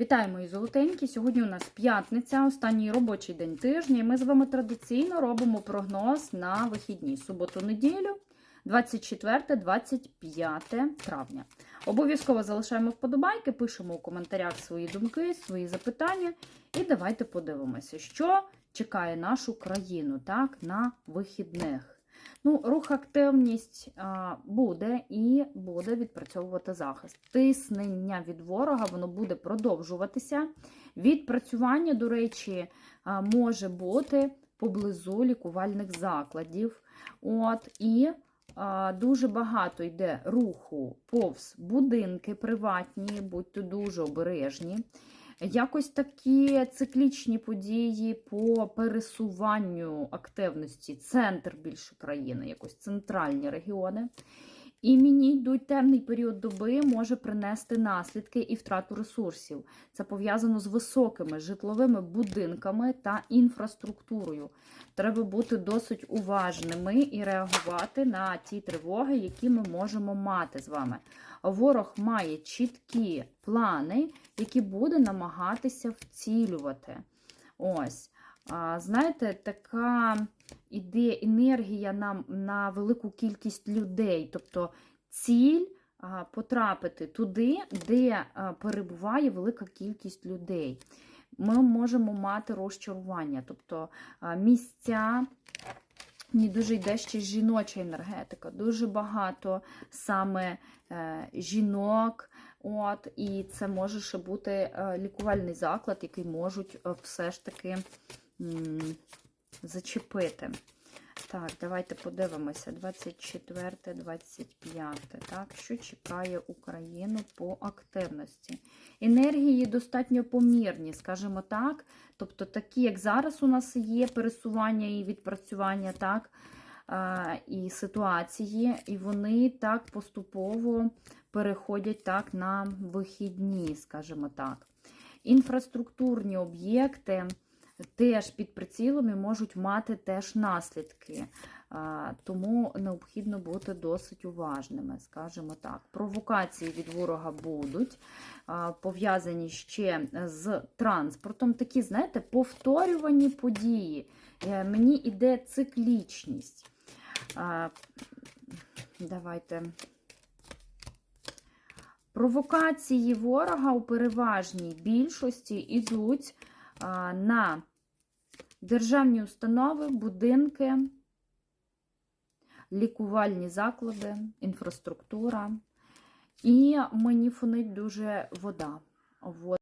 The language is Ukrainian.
Вітаю, мої золотенькі! Сьогодні у нас п'ятниця, останній робочий день тижня, і ми з вами традиційно робимо прогноз на вихідні суботу-неділю, 24-25 травня. Обов'язково залишаємо вподобайки, пишемо у коментарях свої думки, свої запитання. І давайте подивимося, що чекає нашу країну так, на вихідних. Ну, рух активність буде і буде відпрацьовувати захист. Тиснення від ворога воно буде продовжуватися. Відпрацювання, до речі, може бути поблизу лікувальних закладів. От, І дуже багато йде руху повз будинки приватні, будьте дуже обережні. Якось такі циклічні події по пересуванню активності, центр більше країни, якось центральні регіони. І мені йдуть темний період доби може принести наслідки і втрату ресурсів. Це пов'язано з високими житловими будинками та інфраструктурою. Треба бути досить уважними і реагувати на ті тривоги, які ми можемо мати з вами. Ворог має чіткі плани, які буде намагатися вцілювати. Ось. Знаєте, така іде енергія на, на велику кількість людей. Тобто ціль потрапити туди, де перебуває велика кількість людей. Ми можемо мати розчарування, тобто місця. Мені дуже йде ще жіноча енергетика, дуже багато саме е, жінок. От, І це може ще бути е, лікувальний заклад, який можуть е, все ж таки зачепити. Так, давайте подивимося. 24-25. Так, що чекає Україну по активності? Енергії достатньо помірні, скажімо так. Тобто, такі, як зараз у нас є пересування і відпрацювання, так, і ситуації, і вони так поступово переходять так на вихідні, скажімо так. Інфраструктурні об'єкти теж під прицілом і можуть мати теж наслідки. Тому необхідно бути досить уважними, скажімо так. Провокації від ворога будуть пов'язані ще з транспортом. Такі, знаєте, повторювані події. Е, Мені йде циклічність. Давайте. Провокації ворога у переважній більшості йдуть на державні установи, будинки, лікувальні заклади, інфраструктура. І мені фонить дуже вода.